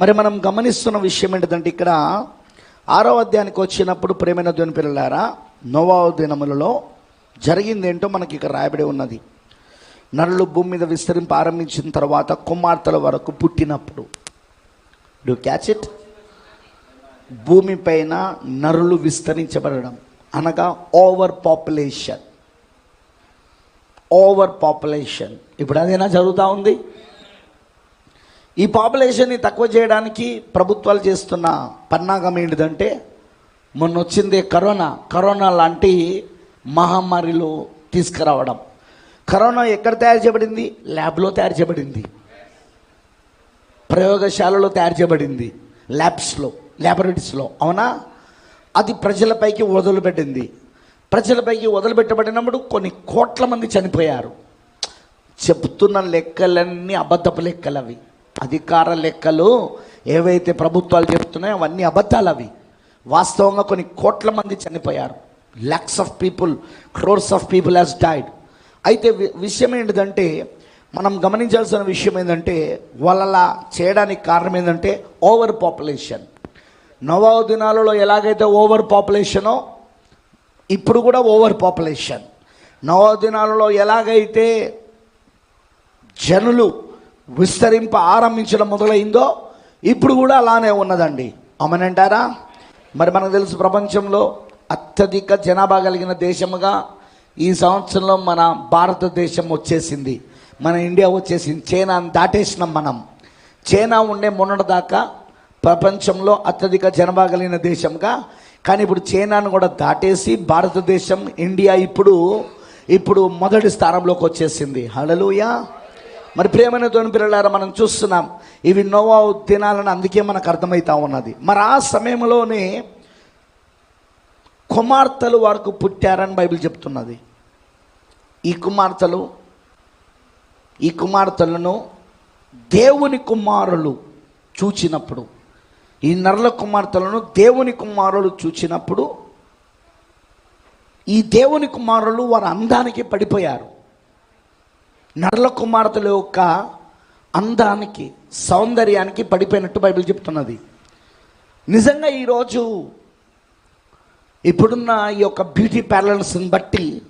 మరి మనం గమనిస్తున్న విషయం ఏంటంటే ఇక్కడ ఆరో అధ్యాయానికి వచ్చినప్పుడు ప్రేమైన ధ్వని పిల్లలారా నోవా దినములలో జరిగింది ఏంటో మనకి ఇక్కడ రాయబడి ఉన్నది. నరులు భూమి మీద విస్తరింప ఆరంభించిన తర్వాత కుమార్తెల వరకు పుట్టినప్పుడు. డు క్యాచ్ ఇట్ భూమిపైన నరులు విస్తరించబడడం. అనగా ఓవర్ పాపులేషన్ ఓవర్ పాపులేషన్ ఇప్పుడు అదేనా జరుగుతూ ఉంది? ఈ పాపులేషన్ని తక్కువ చేయడానికి ప్రభుత్వాలు చేస్తున్న పన్నాగం ఏంటిదంటే మొన్న వచ్చింది కరోనా. కరోనా లాంటి మహమ్మారిలో తీసుకురావడం. కరోనా ఎక్కడ తయారు చేయబడింది? ల్యాబ్లో తయారు చేయబడింది. ప్రయోగశాలలో తయారు చేయబడింది. ల్యాబ్స్లో ల్యాబొరేటరీస్లో. అవునా? అది ప్రజలపైకి వదిలిపెట్టింది. ప్రజలపైకి వదిలిపెట్టబడినప్పుడు కొన్ని కోట్ల మంది చనిపోయారు. చెప్తున్న లెక్కలన్నీ అబద్ధపు లెక్కలు అవి అధికార లెక్కలు ఏవైతే ప్రభుత్వాలు చెప్తున్నాయో అవన్నీ అబద్ధాలు అవి. వాస్తవంగా కొన్ని కోట్ల మంది చనిపోయారు. Lakhs of people crores of people has died అయితే వి- విషయం ఏంటిదంటే మనం గమనించాల్సిన విషయం ఏంటంటే వాళ్ళలా చేయడానికి కారణం ఏంటంటే ఓవర్ పాపులేషన్ నవాబు దినాలలో ఎలాగైతే ఓవర్ పాపులేషనో ఇప్పుడు కూడా ఓవర్ పాపులేషన్ నవ దినాలలో ఎలాగైతే జనులు విస్తరింప ఆరంభించడం మొదలైందో ఇప్పుడు కూడా అలానే ఉన్నదండి. అమనంటారా మరి మనకు తెలుసు ప్రపంచంలో అత్యధిక జనాభా కలిగిన దేశముగా ఈ సంవత్సరంలో మన భారతదేశం వచ్చేసింది. మన ఇండియా వచ్చేసింది. చైనాని దాటేసినాం మనం. చైనా ఉండే మొన్నటిదాకా ప్రపంచంలో అత్యధిక జనాభా కలిగిన దేశంగా కానీ ఇప్పుడు చైనాను కూడా దాటేసి భారతదేశం ఇండియా ఇప్పుడు ఇప్పుడు మొదటి స్థానంలోకి వచ్చేసింది. హలలుయా మరి ప్రేమైన తోని పిల్లలారా మనం చూస్తున్నాం ఇవి నోవా తినాలని అందుకే మనకు అర్థమవుతా ఉన్నది. మరి ఆ సమయంలోనే కుమార్తెలు వారికి పుట్టారని బైబిల్ చెప్తున్నది. ఈ కుమార్తెలు ఈ కుమార్తెలను దేవుని కుమారులు చూచినప్పుడు ఈ నర్ల కుమార్తెలను దేవుని కుమారులు చూచినప్పుడు ఈ దేవుని కుమారులు వారి అందానికి పడిపోయారు. నర్ల కుమార్తెల యొక్క అందానికి సౌందర్యానికి పడిపోయినట్టు బైబిల్ చెప్తున్నది. నిజంగా ఈరోజు ఇప్పుడున్న ఈ యొక్క బ్యూటీ పార్లర్స్ని బట్టి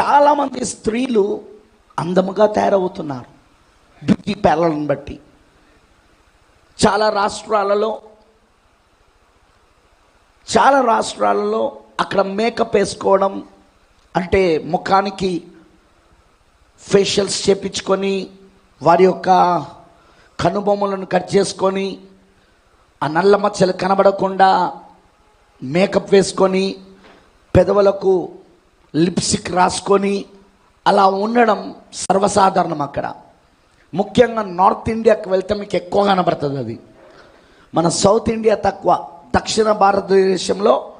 చాలామంది స్త్రీలు అందముగా తయారవుతున్నారు బ్యూటీ ప్యారలను బట్టి. చాలా రాష్ట్రాలలో చాలా రాష్ట్రాలలో అక్కడ మేకప్ వేసుకోవడం అంటే ముఖానికి ఫేషియల్స్ చేపించుకొని వారి యొక్క కనుబొమ్మలను కట్ చేసుకొని ఆ నల్ల మచ్చలు కనబడకుండా మేకప్ వేసుకొని పెదవులకు లిప్స్టిక్ రాసుకొని అలా ఉండడం సర్వసాధారణం అక్కడ. ముఖ్యంగా నార్త్ ఇండియాకి వెళ్తే మీకు ఎక్కువ కనబడుతుంది అది. మన సౌత్ ఇండియా తక్కువ. దక్షిణ భారతదేశంలో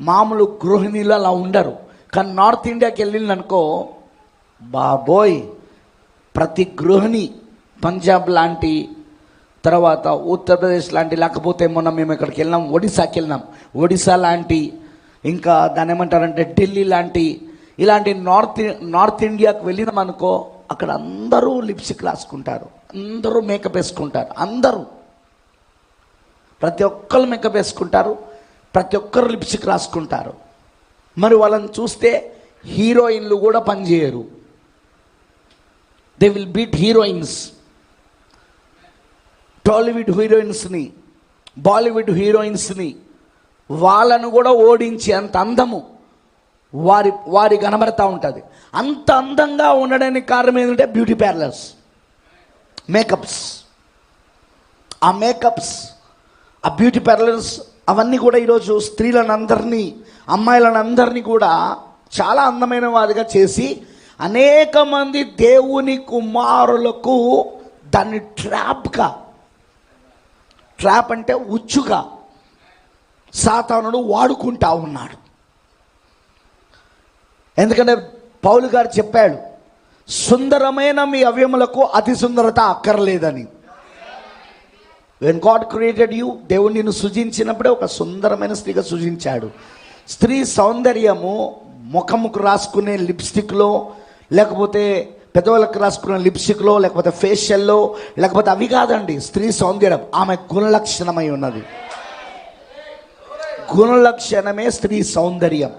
మామూలు గృహిణీలు అలా ఉండరు. కానీ నార్త్ ఇండియాకి వెళ్ళిందనుకో బాబోయ్ ప్రతి గృహిణి పంజాబ్ లాంటి తర్వాత ఉత్తరప్రదేశ్ లాంటి లేకపోతే మొన్న మేము ఇక్కడికి వెళ్ళినాం ఒడిశాకి వెళ్ళినాం. ఒడిశా లాంటి ఇంకా దాని ఏమంటారంటే ఢిల్లీ లాంటి ఇలాంటి నార్త్ నార్త్ ఇండియాకి వెళ్ళినాం అనుకో అక్కడ అందరూ లిప్స్టిక్ రాసుకుంటారు. అందరూ మేకప్ వేసుకుంటారు. అందరూ. ప్రతి ఒక్కరు మేకప్ వేసుకుంటారు. ప్రతి ఒక్కరు లిప్స్టిక్ రాసుకుంటారు. మరి వాళ్ళని చూస్తే హీరోయిన్లు కూడా పనిచేయరు. They will beat heroines Tollywood హీరోయిన్స్ని Bollywood హీరోయిన్స్ని వాళ్ళను కూడా ఓడించి అంత అందము వారి వారి కనబడతా ఉంటుంది. అంత అందంగా ఉండడానికి కారణం ఏంటంటే బ్యూటీ పార్లర్స్ మేకప్స్ ఆ మేకప్స్ ఆ బ్యూటీ పార్లర్స్ అవన్నీ కూడా ఈరోజు స్త్రీలను అందరినీ అమ్మాయిలను అందరినీ కూడా చాలా అందమైన వారిగా చేసి అనేక మంది దేవుని కుమారులకు దాన్ని ట్రాప్గా ట్రాప్ అంటే ఉచ్చుగా సాతానుడు వాడుకుంటా ఉన్నాడు. ఎందుకంటే పౌలు గారు చెప్పాడు సుందరమైన మీ అవయములకు అతి సుందరత అక్కర్లేదని. వెన్ గాడ్ క్రియేటెడ్ యూ దేవుడు నిన్ను సృజించినప్పుడే ఒక సుందరమైన స్త్రీగా సృజించాడు. స్త్రీ సౌందర్యము ముఖముకు రాసుకునే లిప్స్టిక్లో లేకపోతే పెదవులకు రాసుకున్న లిప్స్టిక్లో లేకపోతే ఫేషియల్లో లేకపోతే అవి కాదండి స్త్రీ సౌందర్యం. ఆమె గుణలక్షణమై ఉన్నది. గుణలక్షణమే స్త్రీ సౌందర్యం.